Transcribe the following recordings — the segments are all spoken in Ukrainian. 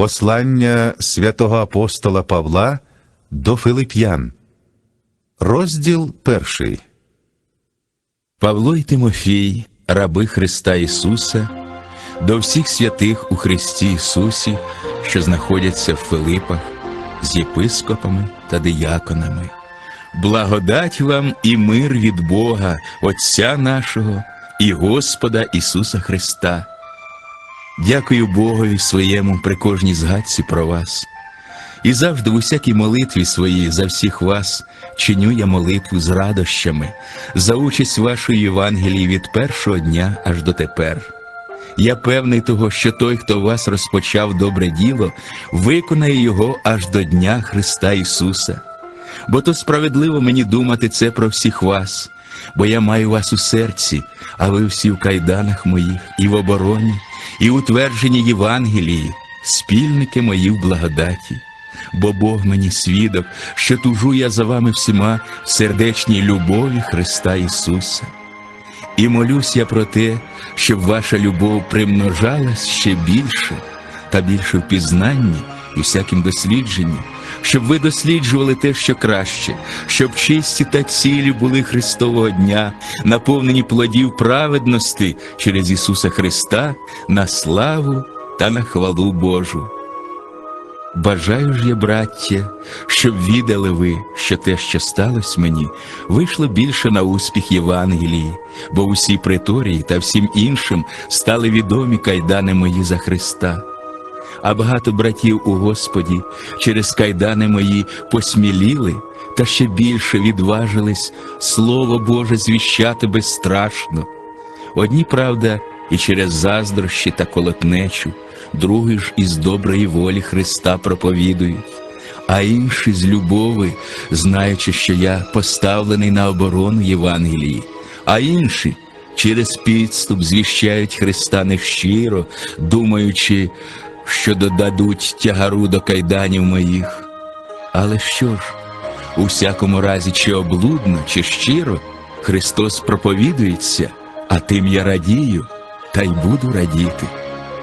Послання святого апостола Павла до Филип'ян. Розділ перший. Павло й Тимофій, раби Христа Ісуса, до всіх святих у Христі Ісусі, що знаходяться в Филипах, з єпископами та дияконами. Благодать вам і мир від Бога, Отця нашого і Господа Ісуса Христа. Дякую Богові своєму при кожній згадці про вас. І завжди в усякій молитві своїй за всіх вас чиню я молитву з радощами, за участь вашої Євангелії від першого дня аж до тепер. Я певний того, що той, хто вас розпочав добре діло, виконає його аж до Дня Христа Ісуса. Бо то справедливо мені думати це про всіх вас, бо я маю вас у серці, а ви всі в кайданах моїх, і в обороні, і утверджені Євангелії, спільники мої в благодаті. Бо Бог мені свідок, що тужу я за вами всіма в сердечній любові Христа Ісуса. І молюсь я про те, щоб ваша любов примножалась ще більше та більше в пізнанні і всяким дослідженні, щоб ви досліджували те, що краще, щоб чисті та цілі були Христового дня, наповнені плодів праведності через Ісуса Христа на славу та на хвалу Божу. Бажаю ж я, браття, щоб відали ви, що те, що сталося мені, вийшло більше на успіх Євангелії, бо усі приторії та всім іншим стали відомі кайдани мої за Христа. А багато братів у Господі через кайдани мої посміліли та ще більше відважились Слово Боже звіщати безстрашно. Одні, правда, і через заздрощі та колотнечу, другі ж із доброї волі Христа проповідують, а інші з любови, знаючи, що я поставлений на оборону Євангелії, а інші через підступ звіщають Христа нещиро, думаючи, що додадуть тягару до кайданів моїх. Але що ж, у всякому разі, чи облудно, чи щиро, Христос проповідується, а тим я радію, та й буду радіти,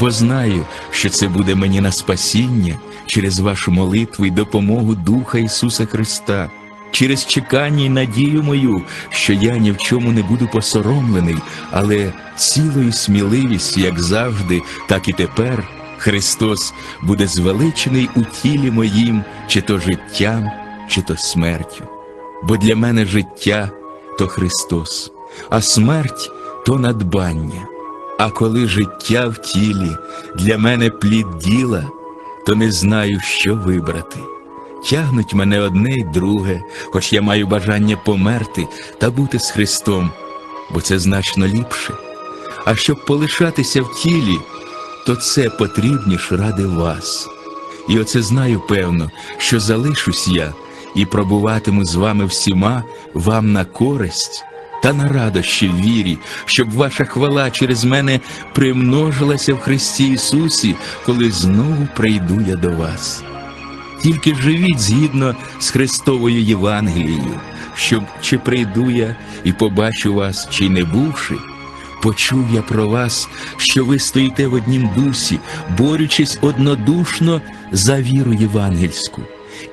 бо знаю, що це буде мені на спасіння через вашу молитву і допомогу Духа Ісуса Христа, через чекання і надію мою, що я ні в чому не буду посоромлений, але цілою сміливістю, як завжди, так і тепер, Христос буде звеличений у тілі моїм, чи то життям, чи то смертю. Бо для мене життя то Христос, а смерть то надбання. А коли життя в тілі для мене плід діла, то не знаю, що вибрати. Тягнуть мене одне й друге, хоч я маю бажання померти та бути з Христом, бо це значно ліпше. А щоб полишатися в тілі, то це потрібніш ради вас. І оце знаю певно, що залишусь я і пробуватиму з вами всіма вам на користь та на радощі в вірі, щоб ваша хвала через мене примножилася в Христі Ісусі, коли знову прийду я до вас. Тільки живіть згідно з Христовою Євангелією, щоб чи прийду я і побачу вас, чи не бувши, почув я про вас, що ви стоїте в однім дусі, борючись однодушно за віру євангельську,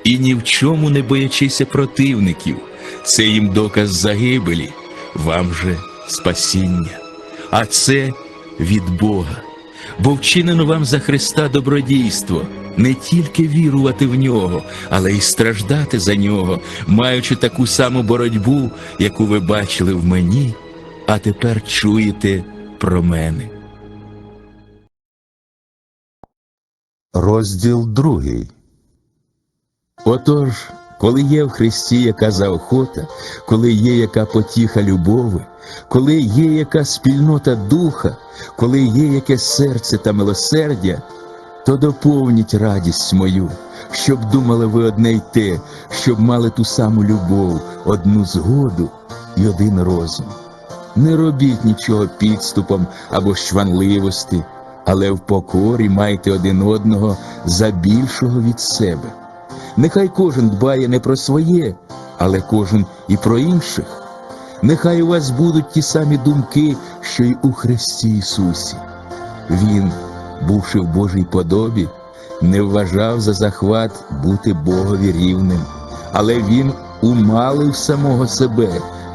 і ні в чому не боячися противників. Це їм доказ загибелі, вам же спасіння. А це від Бога. Бо вчинено вам за Христа добродійство, не тільки вірувати в нього, але й страждати за нього, маючи таку саму боротьбу, яку ви бачили в мені, а тепер чуєте про мене. Розділ другий. Отож, коли є в Христі яка заохота, коли є яка потіха любови, коли є яка спільнота духа, коли є яке серце та милосердя, то доповніть радість мою, щоб думали ви одне й те, щоб мали ту саму любов, одну згоду і один розум. Не робіть нічого підступом або щванливості, але в покорі майте один одного за більшого від себе. Нехай кожен дбає не про своє, але кожен і про інших. Нехай у вас будуть ті самі думки, що й у Христі Ісусі. Він, бувши в Божій подобі, не вважав за захват бути Богові рівним, але він умалив самого себе,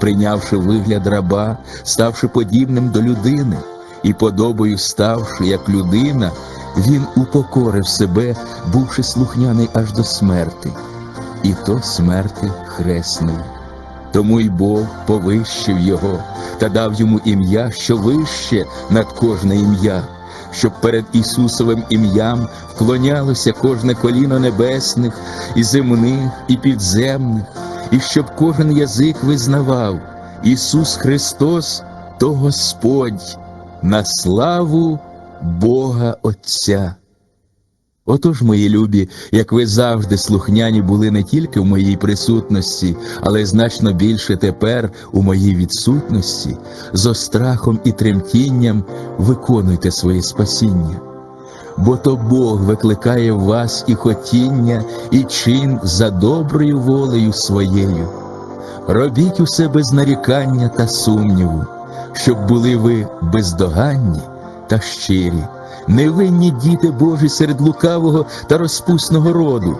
прийнявши вигляд раба, ставши подібним до людини, і подобою ставши як людина, він упокорив себе, бувши слухняний аж до смерти, і то смерти хресної. Тому й Бог повищив його та дав йому ім'я, що вище над кожне ім'я, щоб перед Ісусовим ім'ям вклонялося кожне коліно небесних, і земних, і підземних, і щоб кожен язик визнавав Ісус Христос то Господь на славу Бога Отця. Отож, мої любі, як ви завжди слухняні були не тільки в моїй присутності, але значно більше тепер у моїй відсутності, зо страхом і тремтінням виконуйте своє спасіння. Бо то Бог викликає в вас і хотіння, і чин за доброю волею своєю. Робіть усе без нарікання та сумніву, щоб були ви бездоганні та щирі, невинні діти Божі серед лукавого та розпусного роду,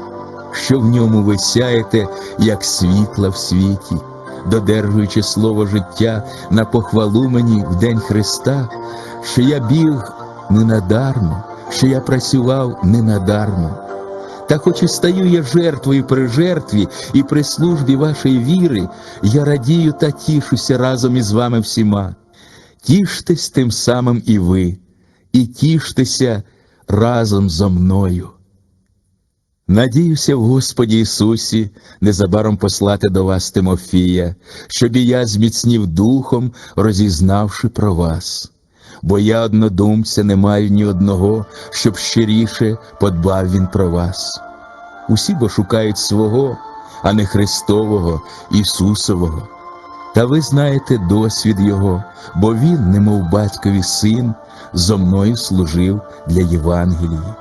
що в ньому ви сяєте, як світла в світі, додержуючи слово життя на похвалу мені в день Христа, що я біг не надармо, що я працював не надармо. Та хоч і стаю я жертвою при жертві і при службі вашої віри, я радію та тішуся разом із вами всіма. Тіштесь тим самим і ви, і тіштеся разом зо мною. Надіюся в Господі Ісусі незабаром послати до вас Тимофія, щоб і я зміцнів духом, розізнавши про вас. Бо я однодумця не маю ні одного, щоб щиріше подбав він про вас. Усі бо шукають свого, а не Христового, Ісусового. Та ви знаєте досвід Його, бо Він, немов батькові син, зо мною служив для Євангелії.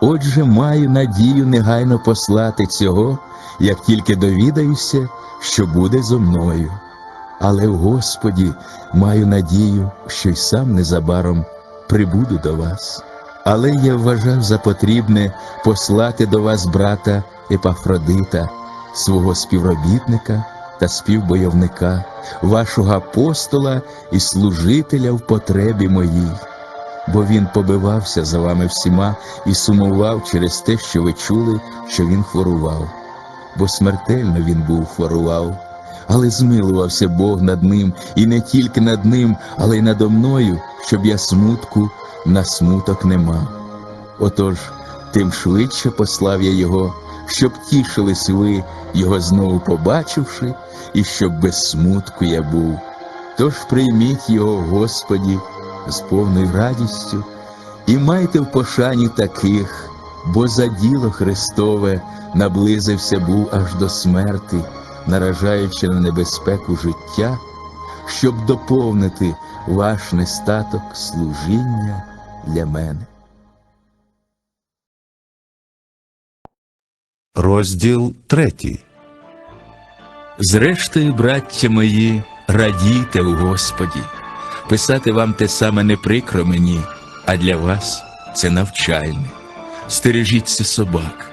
Отже, маю надію негайно послати цього, як тільки довідаюся, що буде зо мною. Але в Господі маю надію, що й сам незабаром прибуду до вас. Але я вважав за потрібне послати до вас брата Епафродита, свого співробітника та співбойовника, вашого апостола і служителя в потребі моїй. Бо він побивався за вами всіма і сумував через те, що ви чули, що він хворував. Бо смертельно він був хворував, але змилувався Бог над ним, і не тільки над ним, але й надо мною, щоб я смутку на смуток не мав. Отож, тим швидше послав я його, щоб тішились ви, його знову побачивши, і щоб без смутку я був. Тож прийміть його, Господі, з повною радістю, і майте в пошані таких, бо за діло Христове наблизився був аж до смерти, наражаючи на небезпеку життя, щоб доповнити ваш нестаток служіння для мене. Розділ третій. Зрештою, браття мої, радійте у Господі. Писати вам те саме не прикро мені, а для вас це навчальне. Стережіться собак,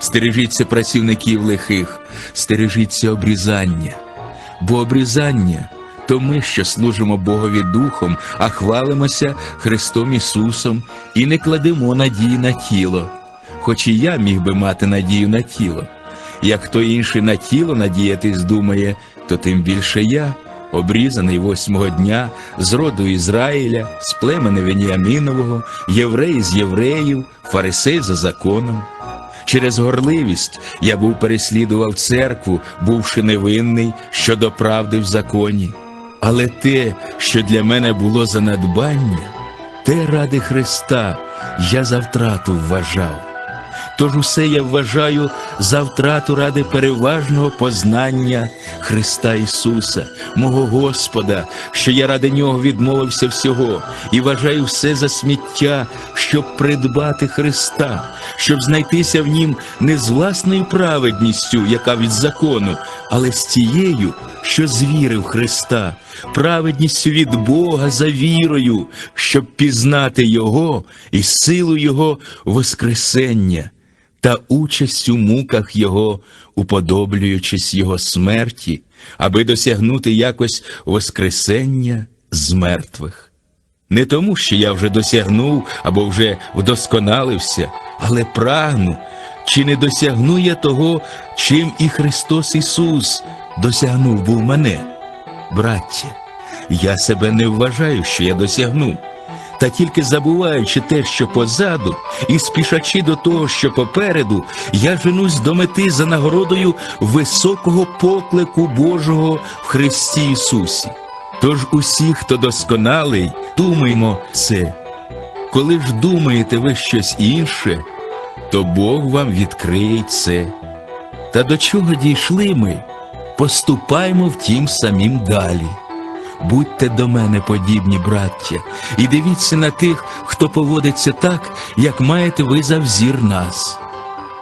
стережіться працівників лихих, стережіться обрізання. Бо обрізання то ми, що служимо Богові Духом, а хвалимося Христом Ісусом і не кладемо надії на тіло, хоч і я міг би мати надію на тіло. Як хто інший на тіло надіятись думає, то тим більше я, обрізаний восьмого дня, з роду Ізраїля, з племени Веніамінового, єврей з євреїв, фарисей за законом. Через горливість я був переслідував церкву, бувши невинний щодо правди в законі. Але те, що для мене було за надбання, те ради Христа я за втрату вважав. Тож усе я вважаю за втрату ради переважного познання Христа Ісуса, мого Господа, що я ради Нього відмовився всього і вважаю все за сміття, щоб придбати Христа, щоб знайтися в Нім не з власною праведністю, яка від закону, але з тією, що звірив Христа, праведністю від Бога за вірою, щоб пізнати Його і силу Його Воскресення та участь у муках Його, уподоблюючись Його смерті, аби досягнути якось Воскресення з мертвих. Не тому, що я вже досягнув або вже вдосконалився, але прагну, чи не досягну я того, чим і Христос Ісус досягнув був мене. Браття, я себе не вважаю, що я досягнув, та тільки забуваючи те, що позаду, і спішачи до того, що попереду, я женусь до мети за нагородою високого поклику Божого в Христі Ісусі. Тож усі, хто досконалий, думаймо це. Коли ж думаєте ви щось інше, то Бог вам відкриє це. Та до чого дійшли ми? Поступаймо втім самим далі. Будьте до мене подібні, браття, і дивіться на тих, хто поводиться так, як маєте ви за взір нас.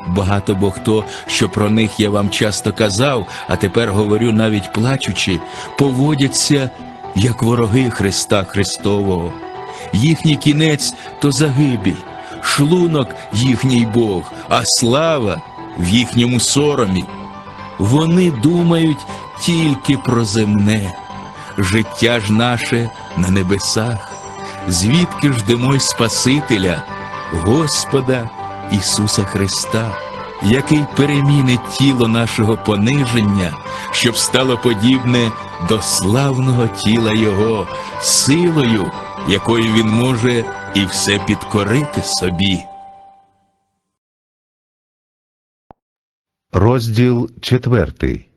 Багато бо хто, що про них я вам часто казав, а тепер говорю навіть плачучи, поводяться як вороги Христа Христового. Їхній кінець то загибель, шлунок їхній Бог, а слава в їхньому соромі. Вони думають тільки про земне, життя ж наше на небесах, звідки ждемо й Спасителя, Господа Ісуса Христа, який перемінить тіло нашого пониження, щоб стало подібне до славного тіла Його, силою, якою Він може і все підкорити собі. Розділ четвертий.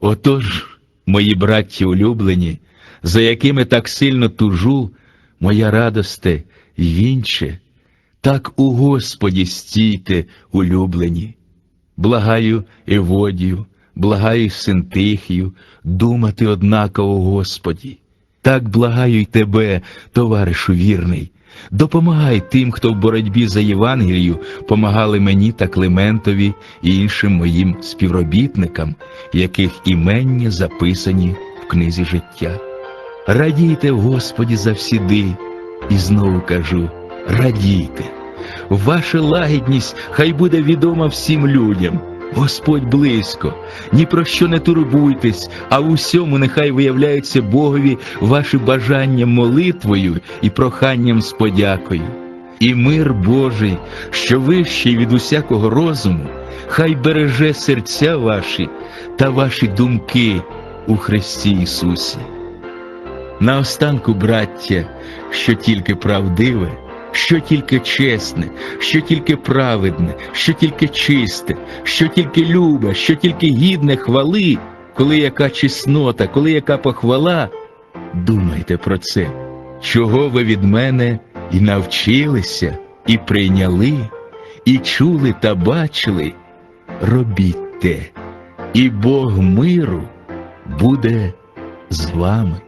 Отож, мої братті улюблені, за якими так сильно тужу, моя радосте й вінче, так у Господі стійте, улюблені. Благаю Еводію, благаю Синтихію, думати однаково, Господі. Так благаю й тебе, товаришу вірний. Допомагай тим, хто в боротьбі за Євангелію помагали мені та Климентові і іншим моїм співробітникам, яких імення записані в книзі життя. Радійте Господі завсіди, і знову кажу: радійте. Ваша лагідність хай буде відома всім людям. Господь близько, ні про що не турбуйтесь, а в усьому нехай виявляються Богові ваші бажання молитвою і проханням з подякою. І мир Божий, що вищий від усякого розуму, хай береже серця ваші та ваші думки у Христі Ісусі. Наостанку, браття, що тільки правдиве, що тільки чесне, що тільки праведне, що тільки чисте, що тільки любе, що тільки гідне хвали, коли яка чеснота, коли яка похвала, думайте про це, чого ви від мене і навчилися, і прийняли, і чули та бачили, робіть те, і Бог миру буде з вами.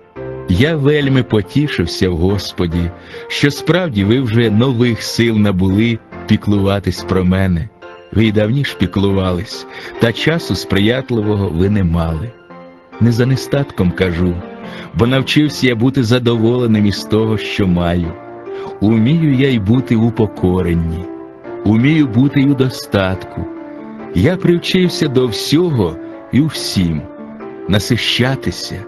Я вельми потішився в Господі, що справді ви вже нових сил набули піклуватись про мене. Ви й давніш піклувались, та часу сприятливого ви не мали. Не за нестатком кажу, бо навчився я бути задоволеним із того, що маю. Умію я й бути у покоренні, умію бути й у достатку. Я привчився до всього і всім, насищатися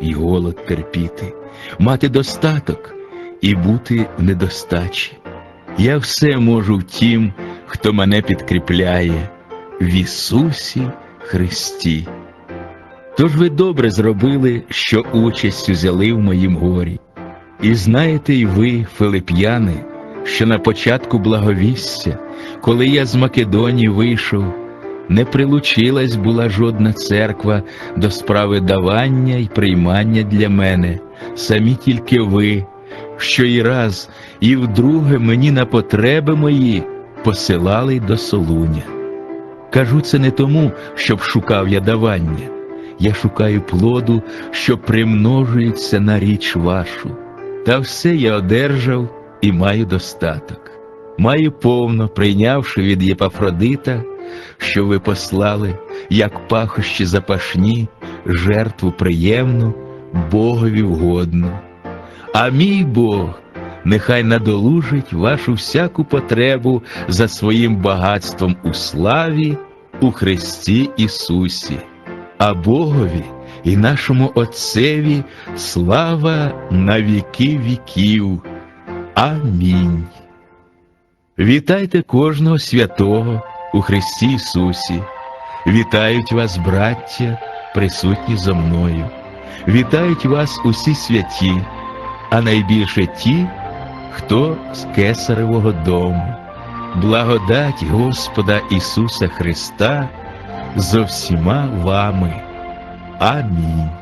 і голод терпіти, мати достаток і бути в недостачі. Я все можу в тім, хто мене підкріпляє в Ісусі Христі. Тож ви добре зробили, що участь взяли в моїм горі. І знаєте й ви, Филип'яни, що на початку благовістя, коли я з Македонії вийшов, не прилучилась була жодна церква до справи давання й приймання для мене, самі тільки ви, що і раз, і вдруге мені на потреби мої посилали до Солуня. Кажу це не тому, щоб шукав я давання, я шукаю плоду, що примножується на річ вашу. Та все я одержав і маю достаток. Маю повно, прийнявши від Єпафродита, що ви послали, як пахощі запашні, жертву приємну, Богові вгодну. А мій Бог нехай надолужить вашу всяку потребу за своїм багатством у славі у Христі Ісусі, а Богові і нашому Отцеві слава на віки віків. Амінь. Вітайте кожного святого у Христі Ісусі. Вітають вас, браття, присутні зо мною. Вітають вас усі святі, а найбільше ті, хто з кесаревого дому. Благодать Господа Ісуса Христа зо всіма вами. Амінь.